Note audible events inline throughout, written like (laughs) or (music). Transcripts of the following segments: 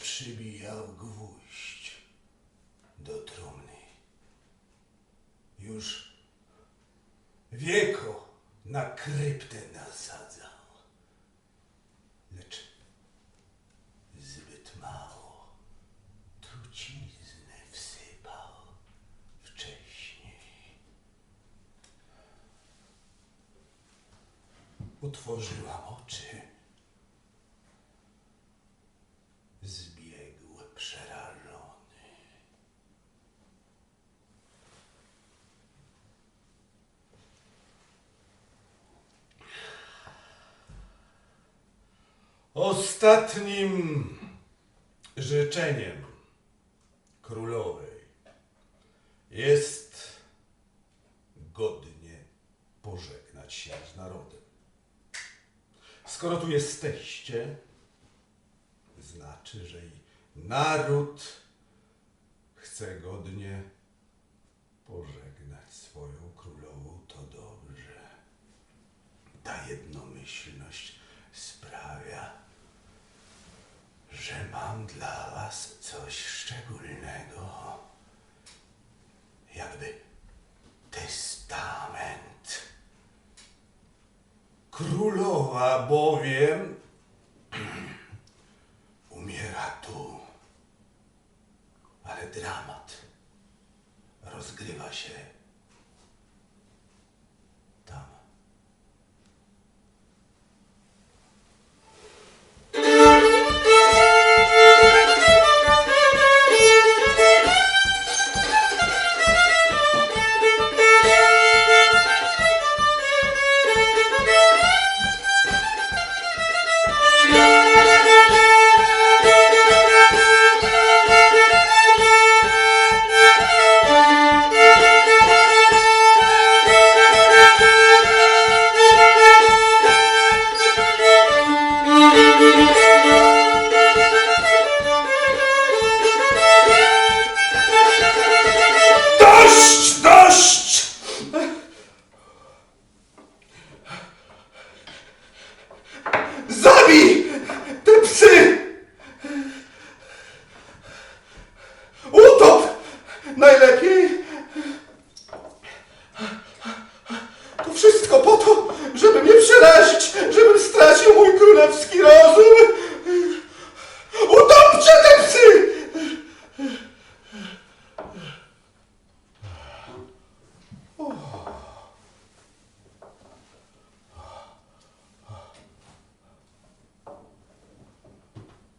przybijał gwóźdź do trumny. Już wieko na kryptę nasadzał, lecz zbyt mało trucizny wsypał wcześniej. Utworzyłam oczy. Ostatnim życzeniem królowej jest godnie pożegnać się z narodem. Skoro tu jesteście, znaczy, że i naród chce godnie pożegnać swoją królową, to dobrze. Ta jednomyślność sprawia, że mam dla was coś szczególnego. Jakby testament. Królowa bowiem (clears throat) umiera tu. Ale dramat rozgrywa się wszystko po to, żeby mnie przerazić, żebym stracił mój królewski rozum! Utopcie te psy!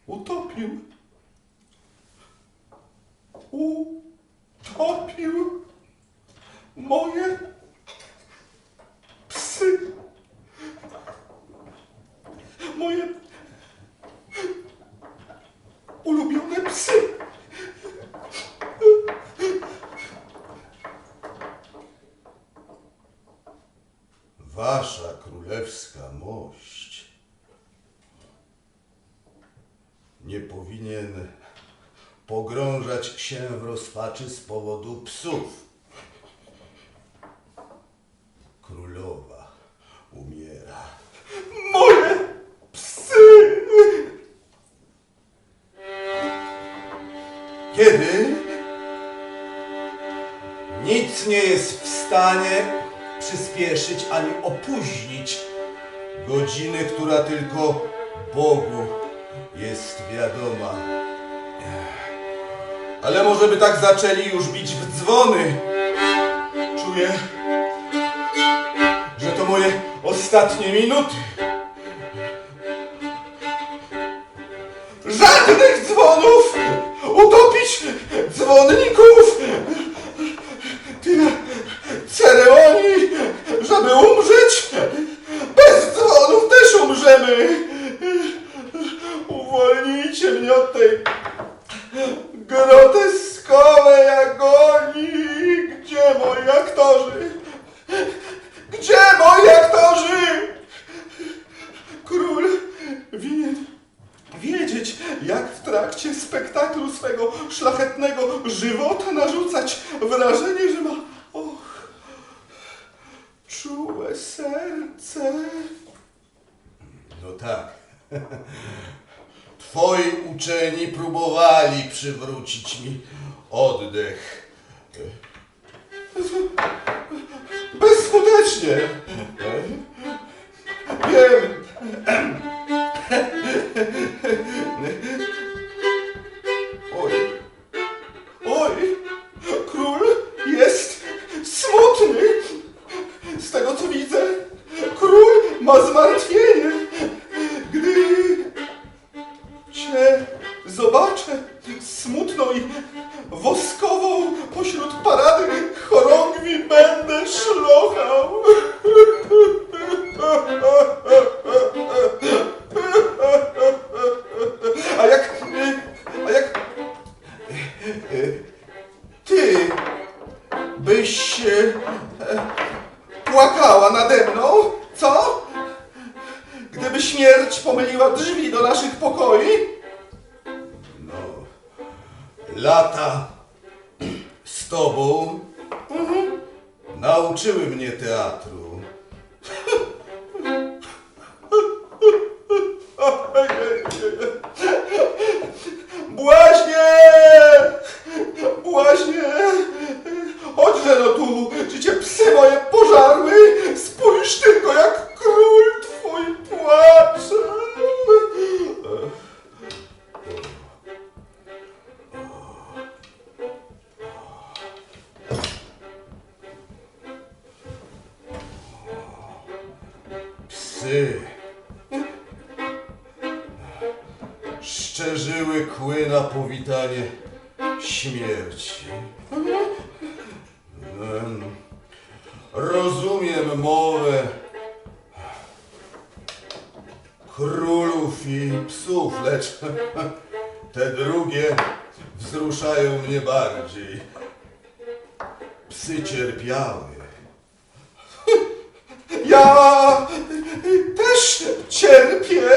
Utopił. Utopił moje psy. Moje ulubione psy. Wasza królewska mość nie powinien pogrążać się w rozpaczy z powodu psów. Królowa umiera. Moje psy! Kiedy nic nie jest w stanie przyspieszyć ani opóźnić godziny, która tylko Bogu jest wiadoma. Ale może by tak zaczęli już bić w dzwony. Czuję, że to moje ostatnie minuty. Żadnych dzwonów! Utopić dzwonników! ruszają mnie bardziej. Psy cierpiały. (laughs) Ja też cierpię.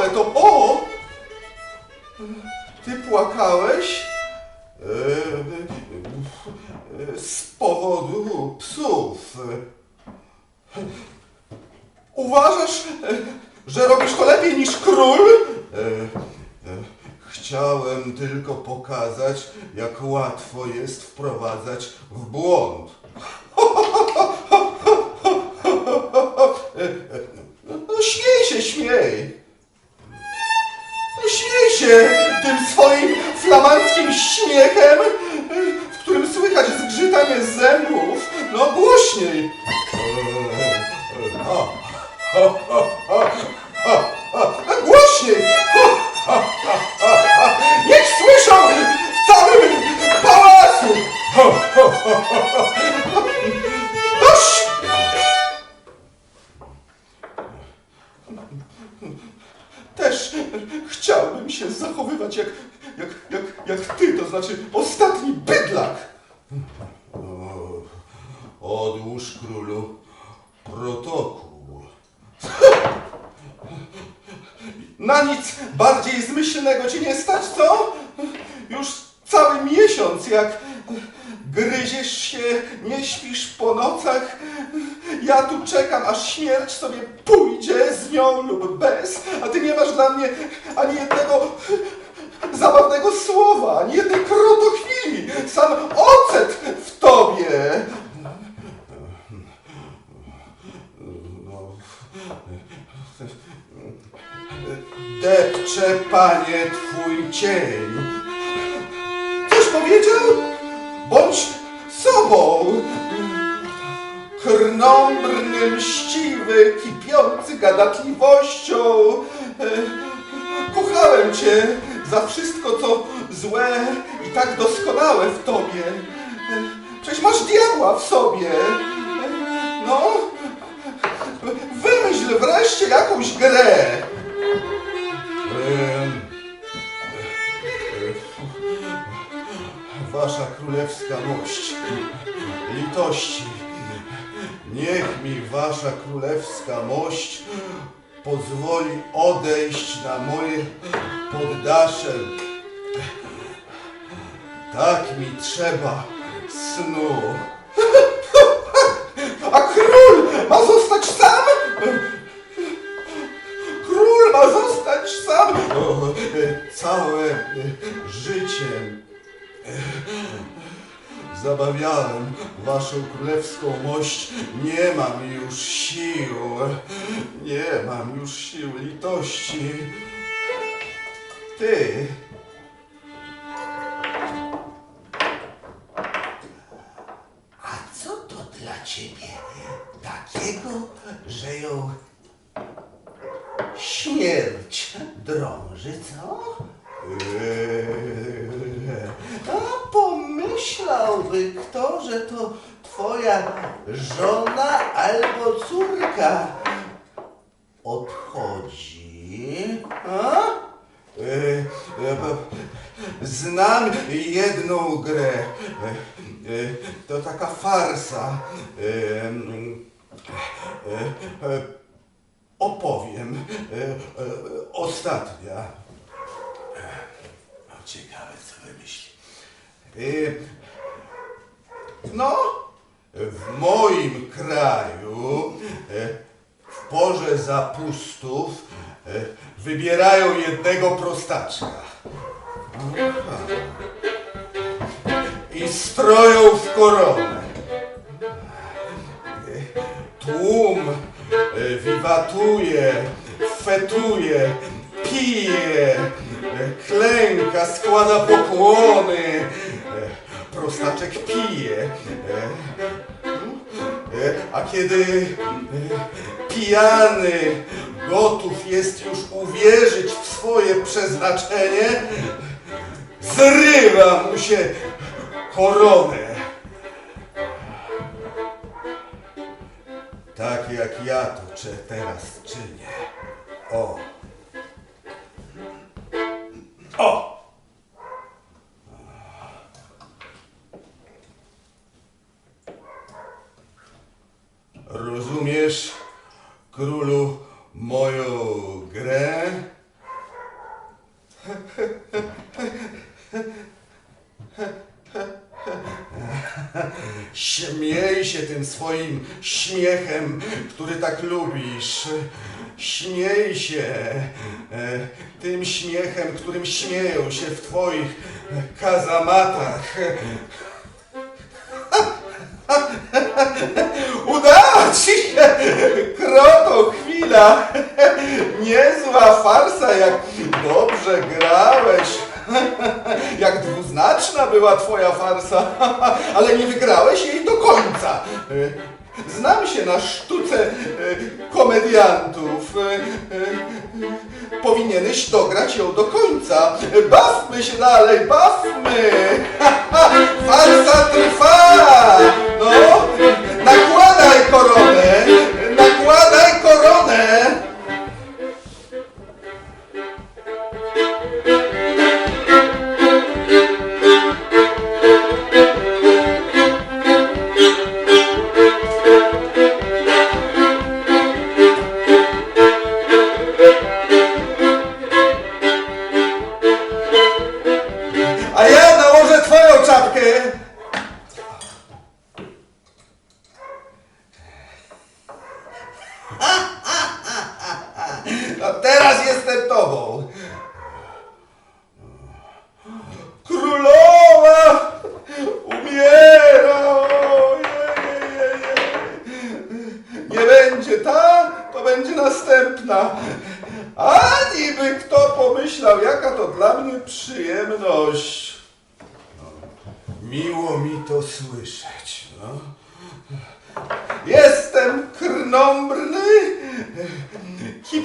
same, to o! Ty płakałeś? Z powodu psów. Uważasz, że robisz to lepiej niż król? Chciałem tylko pokazać, jak łatwo jest wprowadzać w błąd. No śmiej się, śmiej! się tym swoim flamandzkim śmiechem, w którym słychać zgrzytanie zębów. No głośniej! No. (laughs) Głośniej! Depcze, panie, twój cień. Coś powiedział? Bądź sobą. Krnąbrny, mściwy, kipiący gadatliwością. Kochałem cię za wszystko, co złe i tak doskonałe w tobie. Przecież masz diabła w sobie. No, wymyśl wreszcie jakąś grę. Wasza królewska mość, litości, niech mi wasza królewska mość pozwoli odejść na moje poddasze. Tak mi trzeba snu. (laughs) A król ma zostać sam? Ma zostać sam? O, e, całe e, życie Zabawiałem waszą królewską mość. Nie mam już sił. Nie mam już sił litości. Ty. A co to dla ciebie takiego, że ją śmierć drąży, co? A pomyślałby kto, że to twoja żona albo córka odchodzi. A? Znam jedną grę. To taka farsa. E, e, e, Opowiem. E, e, Ostatnia. No ciekawe co wymyśli. Y, No, w moim kraju w porze zapustów wybierają jednego prostaczka. I stroją w koronę. Tłum wiwatuje, fetuje, pije, y, klęka, składa pokłony. Y, Prostaczek pije. A kiedy pijany gotów jest już uwierzyć w swoje przeznaczenie, zrywa mu się koronę. Tak jak ja to cze- teraz czynię. O. O! Rozumiesz, królu, moją grę? (laughs) Śmiej się tym swoim śmiechem, który tak lubisz. Śmiej się e, tym śmiechem, którym śmieją się w twoich kazamatach. Udała ci się, kroto, chwila. Niezła farsa, jak dobrze grałeś. Jak dwuznaczna była twoja farsa, ale nie wygrałeś jej do końca. Znam się na sztuce e, komediantów. E, e, Powinieneś dograć ją do końca. Bawmy się dalej, bawmy! Farsa trwa! No, nakładaj koronę! Nakładaj koronę!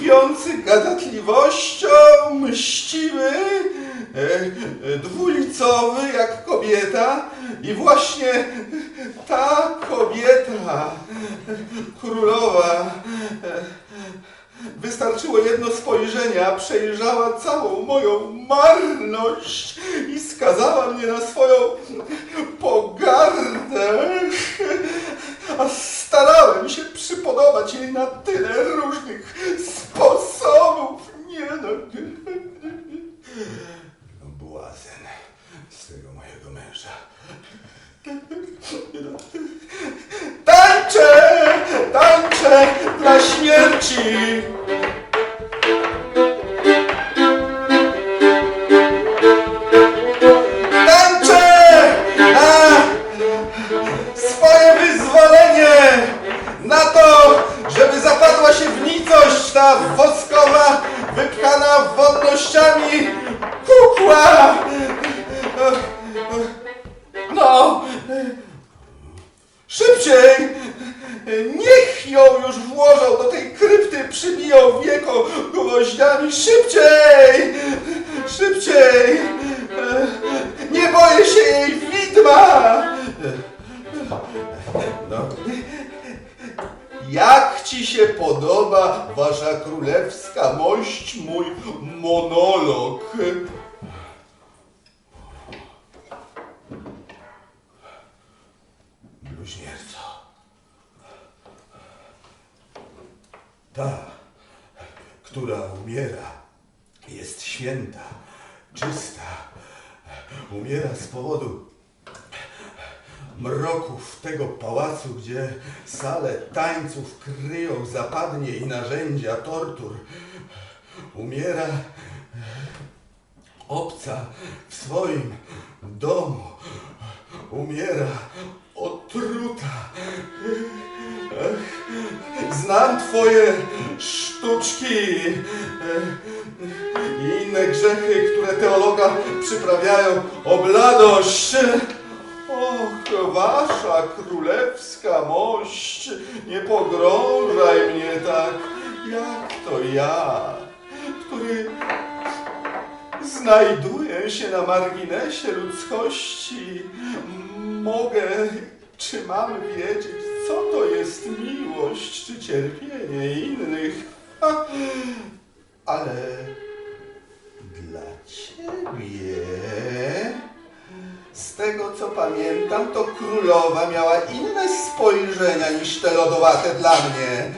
Kipiący gadatliwością, mściwy, e, e, dwulicowy jak kobieta i właśnie ta kobieta, królowa, e, Wystarczyło jedno spojrzenie, przejrzała całą moją marność i skazała mnie na swoją pogardę. Ta, która umiera, jest święta, czysta. Umiera z powodu mroków tego pałacu, gdzie sale tańców kryją zapadnie i narzędzia tortur. Umiera obca w swoim domu. Umiera otruta. Znam twoje sztuczki i inne grzechy, które teologa przyprawiają o bladość. Och, wasza królewska mość, nie pogrążaj mnie tak, jak to ja, który znajduję się na marginesie ludzkości. Mogę, czy mam wiedzieć, co to jest miłość, czy cierpienie innych? Ha, ale dla ciebie, z tego co pamiętam, to królowa miała inne spojrzenia niż te lodowate dla mnie.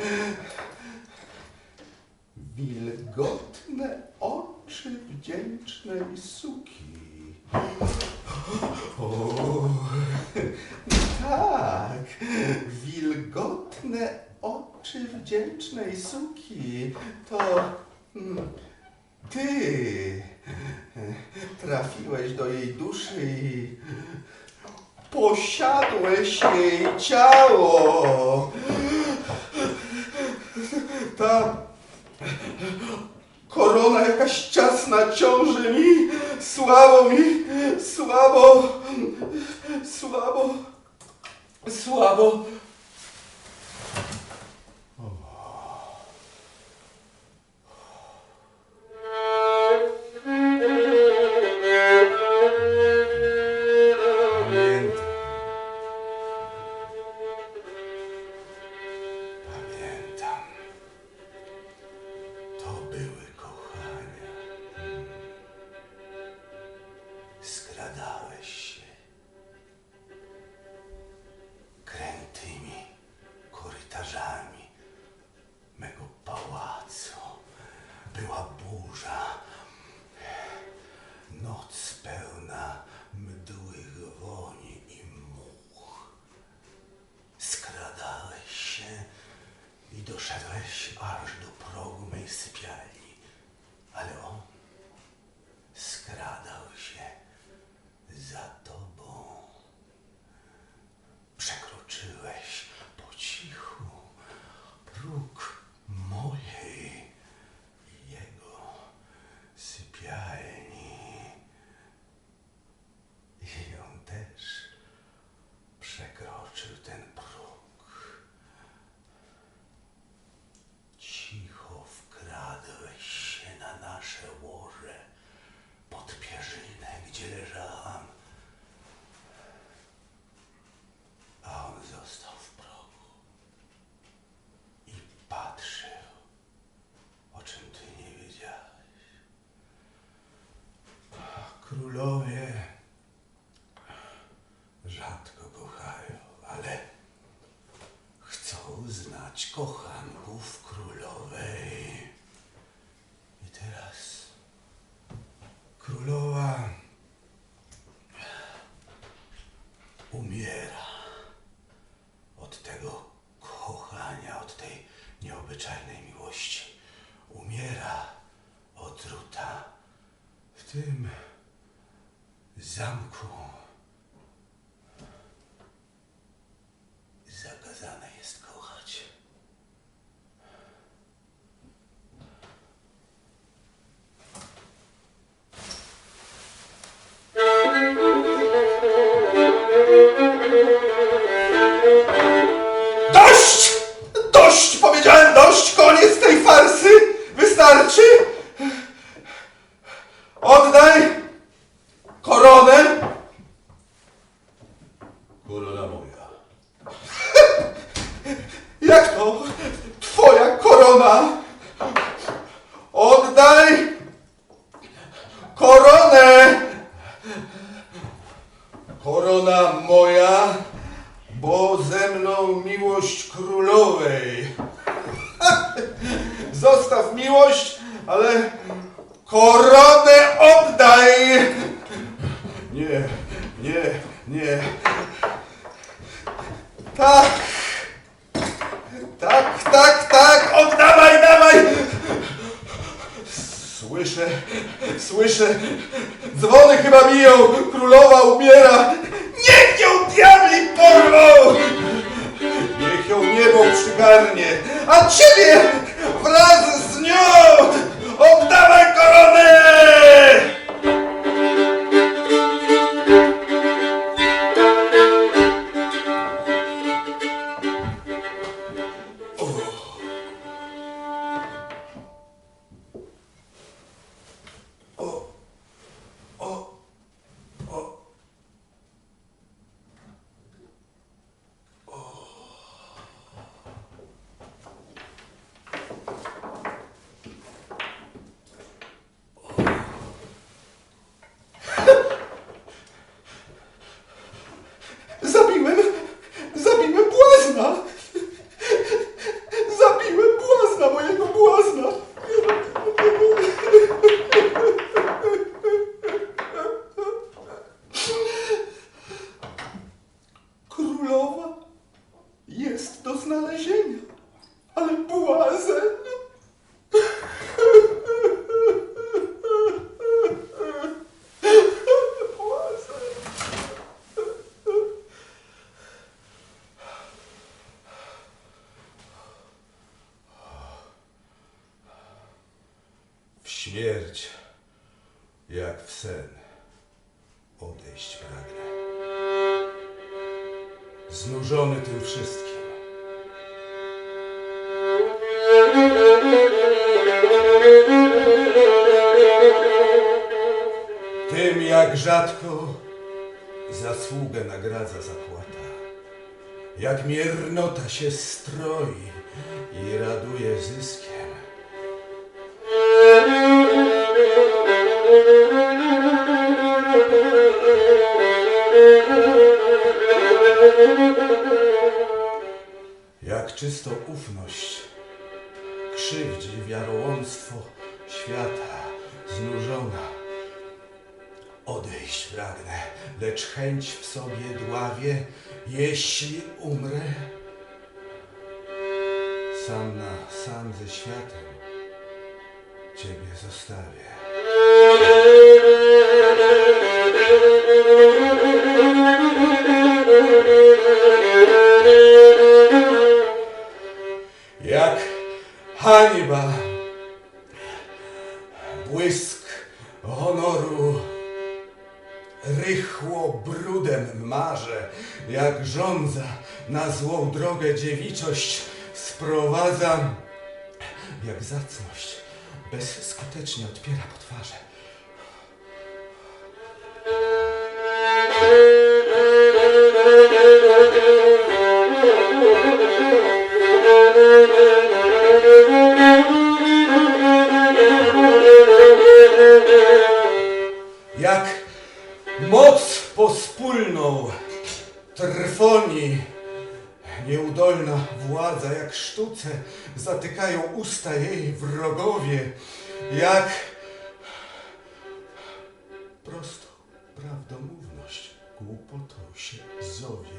Wilgotne oczy wdzięcznej suki. O, tak, wilgotne oczy wdzięcznej suki. To mm, ty trafiłeś do jej duszy i posiadłeś jej ciało. Ta korona jakaś ciasna ciąży mi, słabo mi, słabo, słabo, słabo. Słyszę, Słyszę, dzwony chyba biją, królowa umiera. Niech ją diabli porwą! Niech ją niebo przygarnie, a ciebie wraz z nią! Oddawaj koronę! Tym jak rzadko zasługę nagradza zapłata. Jak miernota się stroi i raduje zyskiem. Jak czystą ufność krzywdzi wiarołomstwo świata znużona. Odejść pragnę, lecz chęć w sobie dławie, jeśli umrę, sam na sam ze światem Ciebie zostawię. Hańba, błysk honoru, rychło brudem marze, jak żądza na złą drogę dziewiczość sprowadzam, jak zacność bezskutecznie odpiera po twarze. Trwoni. Nieudolna władza jak sztuce zatykają usta jej wrogowie, jak prosto prawdomówność głupotą się zowie.